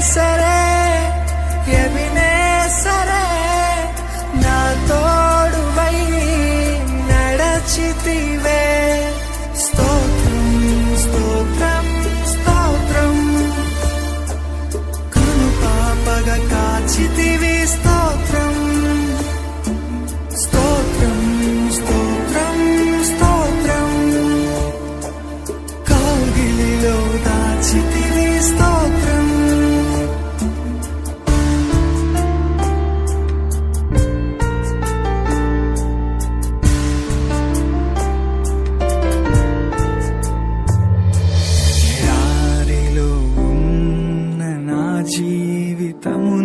సరే ఎవినే సరే నా తోడువై నడచితివే. స్తోత్రం స్తోత్రం స్తోత్రం. కను పాపగ కాచితివి స్తోత్రం. స్తోత్రం స్తోత్రం స్తోత్రం. కౌగిలిలో దాచితివి స్తోత్రం. habitamos